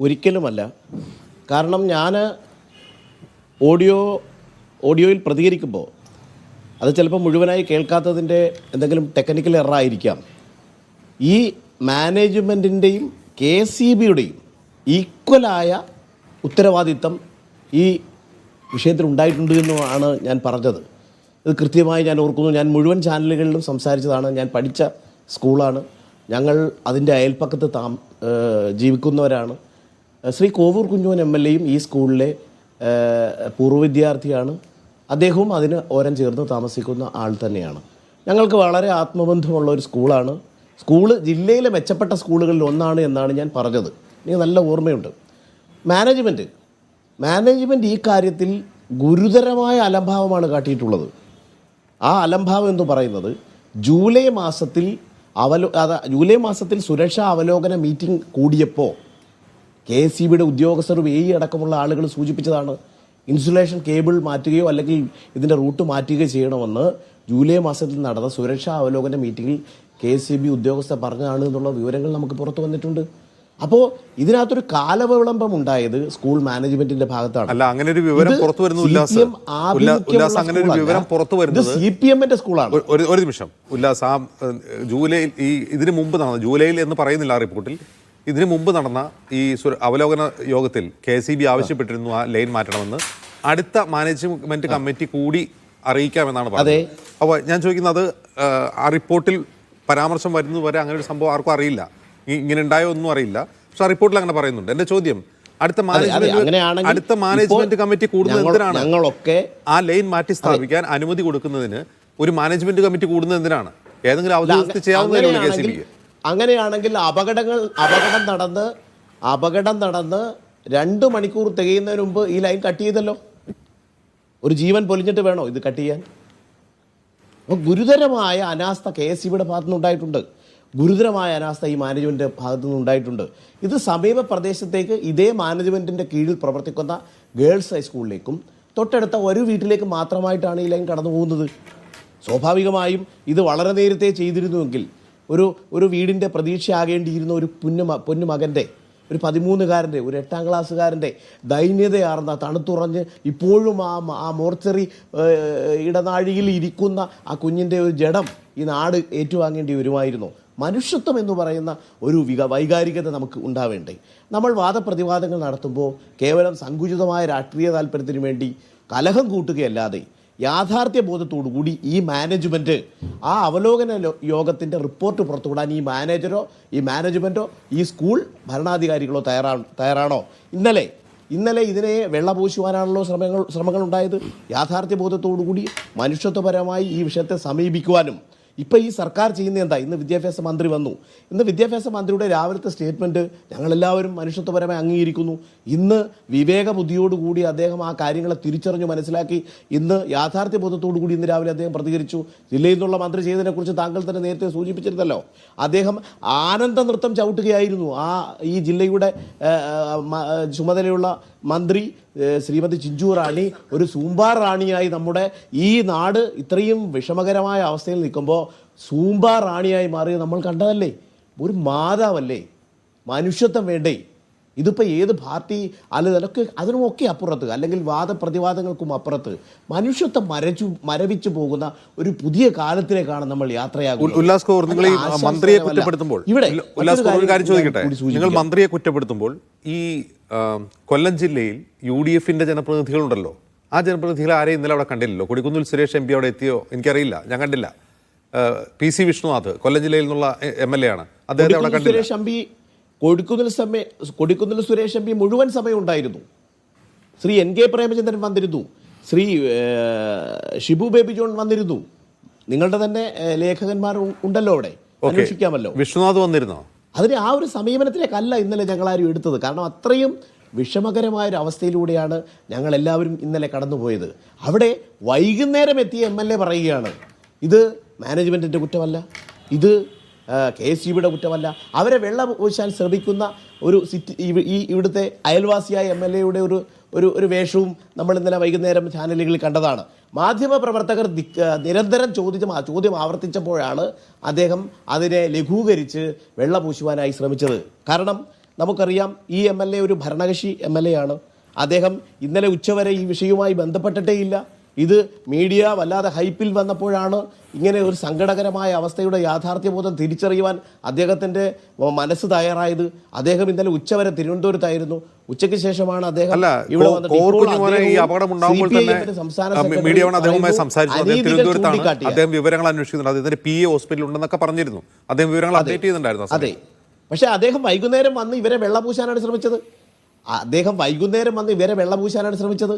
ഒരിക്കലുമല്ല. കാരണം ഞാൻ ഓഡിയോ ഓഡിയോയിൽ പ്രതികരിക്കുമ്പോൾ അത് ചിലപ്പോൾ മുഴുവനായി കേൾക്കാത്തതിന്റെ എന്തെങ്കിലും ടെക്നിക്കൽ എറർ ആയിരിക്കാം. ഈ മാനേജ്മെന്റിന്റെയും കെ സി ബിയുടെയും ഈക്വലായ ഉത്തരവാദിത്തം ഈ വിഷയത്തിൽ ഉണ്ടായിട്ടുണ്ട് എന്നാണ് ഞാൻ പറഞ്ഞത്. ഇത് കൃത്യമായി ഞാൻ ഓർക്കുന്നു. ഞാൻ മുഴുവൻ ചാനലുകളിലും സംസാരിച്ചതാണ്. ഞാൻ പഠിച്ച സ്കൂളാണ്. ഞങ്ങൾ അതിന്റെ അയൽപ്പക്കത്ത് താം ജീവിക്കുന്നവരാണ്. ശ്രീ കോവൂർ കുഞ്ഞോൻ എം എൽ എയും ഈ സ്കൂളിലെ പൂർവ വിദ്യാർത്ഥിയാണ്. അദ്ദേഹവും അതിന് ഓരം ചേർന്ന് താമസിക്കുന്ന ആൾ തന്നെയാണ്. ഞങ്ങൾക്ക് വളരെ ആത്മബന്ധമുള്ള ഒരു സ്കൂളാണ്. സ്കൂൾ ജില്ലയിലെ മെച്ചപ്പെട്ട സ്കൂളുകളിൽ ഒന്നാണ് എന്നാണ് ഞാൻ പറഞ്ഞത്. എനിക്ക് നല്ല ഓർമ്മയുണ്ട്. മാനേജ്മെന്റ് മാനേജ്മെന്റ് ഈ കാര്യത്തിൽ ഗുരുതരമായ അലംഭാവമാണ് കാട്ടിയിട്ടുള്ളത്. ആ അലംഭാവം എന്ന് പറയുന്നത് ജൂലൈ മാസത്തിൽ അവലോ അതാ ജൂലൈ മാസത്തിൽ സുരക്ഷാ അവലോകന മീറ്റിംഗ് കൂടിയപ്പോൾ കെ എസ് സി ബിയുടെ ഉദ്യോഗസ്ഥർ എ അടക്കമുള്ള ആളുകൾ സൂചിപ്പിച്ചതാണ് ഇൻസുലേഷൻ കേബിൾ മാറ്റുകയോ അല്ലെങ്കിൽ ഇതിന്റെ റൂട്ട് മാറ്റുകയോ ചെയ്യണമെന്ന് ജൂലൈ മാസത്തിൽ നടന്ന സുരക്ഷാ അവലോകന മീറ്റിംഗിൽ കെ എസ് സി ബി ഉദ്യോഗസ്ഥർ പറഞ്ഞതാണ് എന്നുള്ള വിവരങ്ങൾ നമുക്ക് പുറത്തു വന്നിട്ടുണ്ട്. അപ്പോൾ ഇതിനകത്തൊരു കാലവിളംബം ഉണ്ടായത് സ്കൂൾ മാനേജ്മെന്റിന്റെ ഭാഗത്താണ്. അല്ല അങ്ങനെ ഒരു വിവരം പുറത്തു വരുന്നു സി പി എമ്മിന്റെ സ്കൂളാണ്. ഒരു- നിമിഷം. ഉല്ലാസ് ആ ജൂലൈയിൽ ഈ ഇതിനു മുമ്പ് നടന്ന ജൂലൈയിൽ എന്ന് പറയുന്നില്ല റിപ്പോർട്ടിൽ ഇതിന് മുമ്പ് നടന്ന ഈ അവലോകന യോഗത്തിൽ കെ സി ബി ആവശ്യപ്പെട്ടിരുന്നു ആ ലൈൻ മാറ്റണമെന്ന്. അടുത്ത മാനേജ്മെന്റ് കമ്മിറ്റി കൂടി അറിയിക്കാമെന്നാണ് പറഞ്ഞത്. അപ്പോൾ ഞാൻ ചോദിക്കുന്നത് ആ റിപ്പോർട്ടിൽ പരാമർശം വരുന്നത് വരെ അങ്ങനെ ഒരു സംഭവം ആർക്കും അറിയില്ല. ഇങ്ങനെ ഉണ്ടായോ ഒന്നും അറിയില്ല. പക്ഷെ ആ റിപ്പോർട്ടിൽ അങ്ങനെ പറയുന്നുണ്ട്. എന്റെ ചോദ്യം അടുത്ത മാനേജ്മെന്റ് അടുത്ത മാനേജ്മെന്റ് കമ്മിറ്റി കൂടുന്നത് എന്തിനാണ്? ഞങ്ങളൊക്കെ ആ ലൈൻ മാറ്റി സ്ഥാപിക്കാൻ അനുമതി കൊടുക്കുന്നതിന് ഒരു മാനേജ്മെന്റ് കമ്മിറ്റി കൂടുന്നത് എന്തിനാണ്? ഏതെങ്കിലും ഔദ്യോഗികത്തിൽ ചെയ്യാവുന്ന കെ സി ബി ബിക്ക്? അങ്ങനെയാണെങ്കിൽ അപകടങ്ങൾ അപകടം നടന്ന് അപകടം നടന്ന് രണ്ട് മണിക്കൂർ തികയുന്നതിന് മുമ്പ് ഈ ലൈൻ കട്ട് ചെയ്തല്ലോ. ഒരു ജീവൻ പൊലിഞ്ഞിട്ട് വേണോ ഇത് കട്ട് ചെയ്യാൻ? അപ്പോൾ ഗുരുതരമായ അനാസ്ഥ കെ എസ് സിയുടെ ഭാഗത്തു നിന്നുണ്ടായിട്ടുണ്ട് ഗുരുതരമായ അനാസ്ഥ ഈ മാനേജ്മെന്റിന്റെ ഭാഗത്തു നിന്നുണ്ടായിട്ടുണ്ട് ഇത് സമീപ പ്രദേശത്തേക്ക് ഇതേ മാനേജ്മെന്റിന്റെ കീഴിൽ പ്രവർത്തിക്കുന്ന ഗേൾസ് ഹൈസ്കൂളിലേക്കും തൊട്ടടുത്ത ഒരു വീട്ടിലേക്ക് മാത്രമായിട്ടാണ് ഈ ലൈൻ കടന്നു പോകുന്നത് സ്വാഭാവികമായും ഇത് വളരെ നേരത്തെ ചെയ്തിരുന്നുവെങ്കിൽ ഒരു ഒരു വീടിന്റെ പ്രതീക്ഷയാകേണ്ടിയിരുന്ന ഒരു പൊന്നു മകന്റെ ഒരു പതിമൂന്നുകാരന്റെ ഒരു എട്ടാം ക്ലാസ്സുകാരന്റെ ദൈന്യതയാർന്ന തണുത്തുറഞ്ഞ് ഇപ്പോഴും ആ ആ മോർച്ചറി ഇടനാഴിയിൽ ഇരിക്കുന്ന ആ കുഞ്ഞിന്റെ ഒരു ജഡം ഈ നാട് ഏറ്റുവാങ്ങേണ്ടി വരുമായിരുന്നു. മനുഷ്യത്വം എന്ന് പറയുന്ന ഒരു വിക വൈകാരികത നമുക്ക് ഉണ്ടാവേണ്ടേ. നമ്മൾ വാദപ്രതിവാദങ്ങൾ നടത്തുമ്പോൾ കേവലം സങ്കുചിതമായ രാഷ്ട്രീയ താല്പര്യത്തിന് വേണ്ടി കലഹം കൂട്ടുകയല്ലാതെ യാഥാർത്ഥ്യ ബോധത്തോടു കൂടി ഈ മാനേജ്മെന്റ് ആ അവലോകന യോഗത്തിന്റെ റിപ്പോർട്ട് പുറത്തുവിടാൻ ഈ മാനേജരോ ഈ മാനേജ്മെന്റോ ഈ സ്കൂൾ ഭരണാധികാരികളോ തയ്യാറാ തയ്യാറാണോ? ഇന്നലെ ഇന്നലെ ഇതിനെ വെള്ളപൂശുവാനാണല്ലോ ശ്രമങ്ങൾ ശ്രമങ്ങൾ ഉണ്ടായത് യാഥാർത്ഥ്യ ബോധത്തോടു കൂടി മനുഷ്യത്വപരമായി ഈ വിഷയത്തെ സമീപിക്കുവാനും ഇപ്പം ഈ സർക്കാർ ചെയ്യുന്ന എന്താ? ഇന്ന് വിദ്യാഭ്യാസ മന്ത്രി വന്നു. ഇന്ന് വിദ്യാഭ്യാസ മന്ത്രിയുടെ രാവിലത്തെ സ്റ്റേറ്റ്മെന്റ് ഞങ്ങളെല്ലാവരും മനുഷ്യത്വപരമായി അംഗീകരിക്കുന്നു. ഇന്ന് വിവേക ബുദ്ധിയോടുകൂടി അദ്ദേഹം ആ കാര്യങ്ങളെ തിരിച്ചറിഞ്ഞു മനസ്സിലാക്കി. ഇന്ന് യാഥാർത്ഥ്യ ബോധത്തോടു കൂടി ഇന്ന് രാവിലെ അദ്ദേഹം പ്രതികരിച്ചു. ജില്ലയിൽ നിന്നുള്ള മന്ത്രി ചെയ്തതിനെക്കുറിച്ച് താങ്കൾ തന്നെ നേരത്തെ സൂചിപ്പിച്ചിരുന്നല്ലോ. അദ്ദേഹം ആനന്ദ നൃത്തം ചവിട്ടുകയായിരുന്നു. ആ ഈ ജില്ലയുടെ ചുമതലയുള്ള മന്ത്രി ശ്രീമതി ചിഞ്ചു റാണി ഒരു സൂമ്പാർ റാണിയായി നമ്മുടെ ഈ നാട് ഇത്രയും വിഷമകരമായ അവസ്ഥയിൽ നിൽക്കുമ്പോൾ സൂമ്പാർ റാണിയായി മാറിയത് നമ്മൾ കണ്ടതല്ലേ? ഒരു മാതാവല്ലേ? മനുഷ്യത്വം വേണ്ടേ? ഇതിപ്പോൾ ഏത് പാർട്ടി അല്ലെങ്കിൽ അതൊക്കെ അതിനുമൊക്കെ അപ്പുറത്ത് അല്ലെങ്കിൽ വാദപ്രതിവാദങ്ങൾക്കും അപ്പുറത്ത് മനുഷ്യത്വം മരച്ചു മരവിച്ചു പോകുന്ന ഒരു പുതിയ കാലത്തിലേക്കാണ് നമ്മൾ യാത്രയാകുന്നത്. ഉല്ലാസ് കൗർ നിങ്ങൾ ഈ മന്ത്രിയെ കുറ്റപ്പെടുത്തുമ്പോൾ ഇവിടെ ഉല്ല- ഉല്ലാസ് കൗർ ഒരു കാര്യം ചോദിക്കട്ടെ? നിങ്ങൾ മന്ത്രിയെ കുറ്റപ്പെടുത്തുമ്പോൾ ഈ കൊല്ലം ജില്ലയിൽ യു ഡി എഫിന്റെ ജനപ്രതിനിധികളുണ്ടല്ലോ. ആ ജനപ്രതിനിധികൾ ആരെയും ഇന്നലെ അവിടെ കണ്ടില്ലല്ലോ? കൊടിക്കുന്നിൽ സുരേഷ് എം പി അവിടെ എത്തിയോ? എനിക്കറിയില്ല ഞാൻ കണ്ടില്ല. പി സി വിഷ്ണുനാഥ് കൊല്ലം ജില്ലയിൽ നിന്നുള്ള എം എൽ എ ആണ്. അദ്ദേഹത്തെ അവിടെ കണ്ടില്ല. കൊടിക്കുന്നിൽ സമയ കൊടിക്കുന്നിൽ സുരേഷ് എം പി മുഴുവൻ സമയം ഉണ്ടായിരുന്നു ശ്രീ എൻ കെ പ്രേമചന്ദ്രൻ വന്നിരുന്നു. ശ്രീ ഷിബു ബേബി ജോൺ വന്നിരുന്നു. നിങ്ങളുടെ തന്നെ ലേഖകന്മാർ ഉണ്ടല്ലോ അവിടെ. അന്വേഷിക്കാമല്ലോ. വിഷ്ണുനാഥ് വന്നിരുന്നോ? അതിന് ആ ഒരു സമീപനത്തിലേക്കല്ല ഇന്നലെ ഞങ്ങൾ ആരും എടുത്തത്. കാരണം അത്രയും വിഷമകരമായ ഒരു അവസ്ഥയിലൂടെയാണ് ഞങ്ങൾ എല്ലാവരും ഇന്നലെ കടന്നുപോയത്. അവിടെ വൈകുന്നേരം എത്തിയ എം എൽ എ പറയുകയാണ് ഇത് മാനേജ്മെന്റിന്റെ കുറ്റമല്ല. ഇത് കെ എസ് യുടെ കുറ്റമല്ല. അവരെ വെള്ളം പൂശാൻ ശ്രമിക്കുന്ന ഒരു സിറ്റി ഈ ഇവിടുത്തെ അയൽവാസിയായ എം എൽ എയുടെ ഒരു ഒരു ഒരു വേഷവും നമ്മൾ ഇന്നലെ വൈകുന്നേരം ചാനലുകളിൽ കണ്ടതാണ്. മാധ്യമപ്രവർത്തകർ നിരന്തരം ചോദിച്ച ചോദ്യം ആവർത്തിച്ചപ്പോഴാണ് അദ്ദേഹം അതിനെ ലഘൂകരിച്ച് വെള്ളപൂശുവാനായി ശ്രമിച്ചത്. കാരണം നമുക്കറിയാം ഈ എം എൽ എ ഒരു ഭരണകക്ഷി എം എൽ എ ആണ്. അദ്ദേഹം ഇന്നലെ ഉച്ചവരെ ഈ വിഷയവുമായി ബന്ധപ്പെട്ടിട്ടേ ഇല്ല ഇത് മീഡിയ വല്ലാതെ ഹൈപ്പിൽ വന്നപ്പോഴാണ് ഇങ്ങനെ ഒരു സങ്കടകരമായ അവസ്ഥയുടെ യാഥാർത്ഥ്യബോധം തിരിച്ചറിയുവാൻ അദ്ദേഹത്തിന്റെ മനസ്സ് തയ്യാറായത്. അദ്ദേഹം ഇന്നലെ ഉച്ചവരെ തിരുവനന്തപുരത്തായിരുന്നു. ഉച്ചയ്ക്ക് ശേഷമാണ് അദ്ദേഹം ഇവിടെ അദ്ദേഹം വിവരങ്ങൾ അന്വേഷിക്കുന്നുണ്ട്. അദ്ദേഹത്തിന് പി എ ഹോസ്പിറ്റൽ ഉണ്ടെന്നൊക്കെ പറഞ്ഞിരുന്നു. അദ്ദേഹം വിവരങ്ങൾ അപ്ഡേറ്റ് ചെയ്യുന്നുണ്ടായിരുന്നു അതെ. പക്ഷേ പക്ഷെ അദ്ദേഹം വൈകുന്നേരം വന്ന് ഇവരെ വെള്ളപൂശാനാണ് ശ്രമിച്ചത്. അദ്ദേഹം വൈകുന്നേരം വന്ന് ഇവരെ വെള്ളപൂശാനാണ് ശ്രമിച്ചത്.